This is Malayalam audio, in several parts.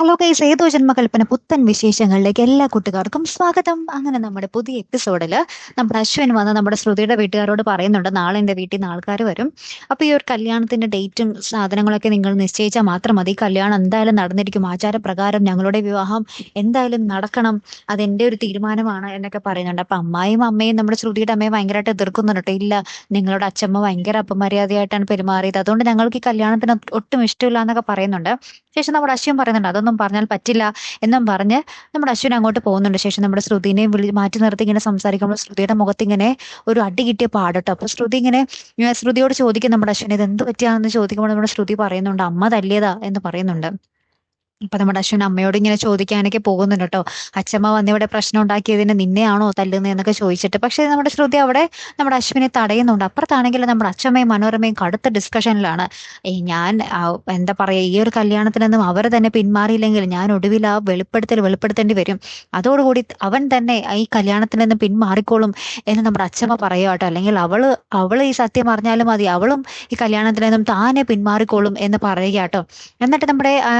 ഹലോ കൈ ഏതോ ജന്മകൽപ്പന പുത്തൻ വിശേഷങ്ങളിലേക്ക് എല്ലാ കൂട്ടുകാർക്കും സ്വാഗതം. അങ്ങനെ നമ്മുടെ പുതിയ എപ്പിസോഡിൽ നമ്മുടെ അശ്വിൻ വന്ന് നമ്മുടെ ശ്രുതിയുടെ വീട്ടുകാരോട് പറയുന്നുണ്ട് നാളെ എന്റെ വീട്ടിൽ നിന്ന് ആൾക്കാർ വരും. അപ്പോൾ ഈ ഒരു കല്യാണത്തിന്റെ ഡേറ്റും സാധനങ്ങളൊക്കെ നിങ്ങൾ നിശ്ചയിച്ചാൽ മാത്രം മതി. കല്യാണം എന്തായാലും നടന്നിരിക്കും. ആചാരപ്രകാരം ഞങ്ങളുടെ വിവാഹം എന്തായാലും നടക്കണം. അതെന്റെ ഒരു തീരുമാനമാണ് എന്നൊക്കെ പറയുന്നുണ്ട്. അപ്പം അമ്മായും അമ്മയും നമ്മുടെ ശ്രുതിയുടെ അമ്മയും ഭയങ്കരമായിട്ട് എതിർക്കുന്നുണ്ട് ഇല്ല നിങ്ങളുടെ അച്ഛമ്മ ഭയങ്കര അപമര്യാദയായിട്ടാണ് പെരുമാറിയത്. അതുകൊണ്ട് ഞങ്ങൾക്ക് ഈ കല്യാണത്തിന് ഒട്ടും ഇഷ്ടമില്ല എന്നൊക്കെ പറയുന്നുണ്ട്. ശേഷം നമ്മുടെ അശ്വിൻ പറയുന്നുണ്ട് അതൊന്നും പറഞ്ഞാൽ പറ്റില്ല എന്നും പറഞ്ഞ് നമ്മുടെ അശ്വിൻ അങ്ങോട്ട് പോകുന്നുണ്ട്. ശേഷം നമ്മുടെ ശ്രുതിനെ വിളി മാറ്റി നിർത്തി ഇങ്ങനെ സംസാരിക്കുമ്പോൾ ശ്രുതിയുടെ മുഖത്ത് ഇങ്ങനെ ഒരു അടി കിട്ടിയ പാടട്ടോ. അപ്പൊ ശ്രുതി ഇങ്ങനെ ശ്രുതിയോട് ചോദിക്കും നമ്മുടെ അശ്വിൻ ഇത് എന്ത് പറ്റിയാണെന്ന് ചോദിക്കുമ്പോൾ നമ്മുടെ ശ്രുതി പറയുന്നുണ്ട് അമ്മ തല്ലിയതാ എന്ന് പറയുന്നുണ്ട്. അപ്പൊ നമ്മുടെ അശ്വിൻ അമ്മയോട് ഇങ്ങനെ ചോദിക്കാനൊക്കെ പോകുന്നുണ്ട് കേട്ടോ. അച്ഛമ്മ വന്നിവിടെ പ്രശ്നം ഉണ്ടാക്കിയതിന് നിന്നെയാണോ തല്ലുന്നത് എന്നൊക്കെ ചോദിച്ചിട്ട്. പക്ഷെ നമ്മുടെ ശ്രുതി അവിടെ നമ്മുടെ അശ്വിനെ തടയുന്നുണ്ട്. അപ്പുറത്താണെങ്കിൽ നമ്മുടെ അച്ഛമ്മയും മനോരമയും കടുത്ത ഡിസ്കഷനിലാണ് ഞാൻ എന്താ പറയാ ഈ ഒരു കല്യാണത്തിൽ നിന്നും അവർ തന്നെ പിന്മാറിയില്ലെങ്കിൽ ഞാൻ ഒടുവിൽ ആ വെളിപ്പെടുത്തൽ വെളിപ്പെടുത്തേണ്ടി വരും. അതോടുകൂടി അവൻ തന്നെ ഈ കല്യാണത്തിൽ നിന്ന് പിന്മാറിക്കോളും എന്ന് നമ്മുടെ അച്ഛമ്മ പറയുക കേട്ടോ. അല്ലെങ്കിൽ അവൾ അവൾ ഈ സത്യം അറിഞ്ഞാലും മതി. അവളും ഈ കല്യാണത്തിൽ നിന്നും താനെ പിന്മാറിക്കോളും എന്ന് പറയുക കേട്ടോ. എന്നിട്ട് നമ്മുടെ ആ,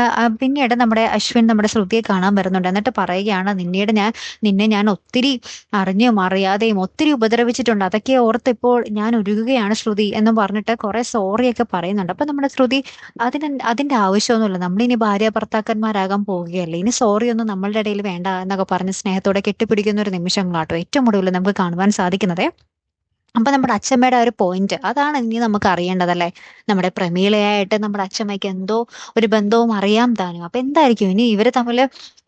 പിന്നീട് നമ്മുടെ അശ്വിൻ നമ്മുടെ ശ്രുതിയെ കാണാൻ വരുന്നുണ്ട്. എന്നിട്ട് പറയുകയാണ് നിന്നീട് ഞാൻ നിന്നെ ഞാൻ ഒത്തിരി അറിഞ്ഞും അറിയാതെയും ഒത്തിരി ഉപദ്രവിച്ചിട്ടുണ്ട്. അതൊക്കെ ഓർത്ത് ഇപ്പോൾ ഞാൻ ഒരുകുകയാണ് ശ്രുതി എന്ന് പറഞ്ഞിട്ട് കുറെ സോറിയൊക്കെ പറയുന്നുണ്ട്. അപ്പൊ നമ്മുടെ ശ്രുതി അതിന് അതിന്റെ ആവശ്യമൊന്നുമില്ല. നമ്മളിനി ഭാര്യ ഭർത്താക്കന്മാരാകാൻ പോവുകയല്ലേ? ഇനി സോറി ഒന്നും നമ്മളുടെ ഇടയിൽ വേണ്ട എന്നൊക്കെ പറഞ്ഞ് സ്നേഹത്തോടെ കെട്ടിപ്പിടിക്കുന്ന ഒരു നിമിഷങ്ങളാട്ടോ ഏറ്റവും ഒടുവിൽ നമുക്ക് കാണുവാൻ സാധിക്കുന്നത്. അപ്പൊ നമ്മുടെ അച്ഛമ്മയുടെ ഒരു പോയിന്റ് അതാണ് ഇനി നമുക്ക് അറിയേണ്ടതല്ലേ? നമ്മുടെ പ്രമീളയായിട്ട് നമ്മുടെ അച്ഛമ്മയ്ക്ക് എന്തോ ഒരു ബന്ധവും അറിയാം താനും. അപ്പൊ എന്തായിരിക്കും? ഇനി ഇവർ തമ്മിൽ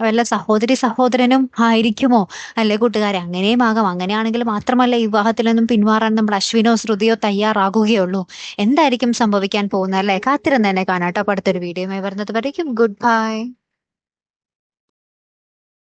വല്ല സഹോദരി സഹോദരനും ആയിരിക്കുമോ? അല്ലെ കൂട്ടുകാരെ? അങ്ങനെയും ആകാം. അങ്ങനെയാണെങ്കിൽ മാത്രമല്ല വിവാഹത്തിൽ നിന്നും പിന്മാറാൻ നമ്മുടെ അശ്വിനോ ശ്രുതിയോ തയ്യാറാകുകയുള്ളൂ. എന്തായിരിക്കും സംഭവിക്കാൻ പോകുന്നത് അല്ലെ? കാത്തിരുന്ന് തന്നെ കാണാട്ടോ. അടുത്തൊരു വീഡിയോ വരുന്നത് വരയ്ക്കും. Good bye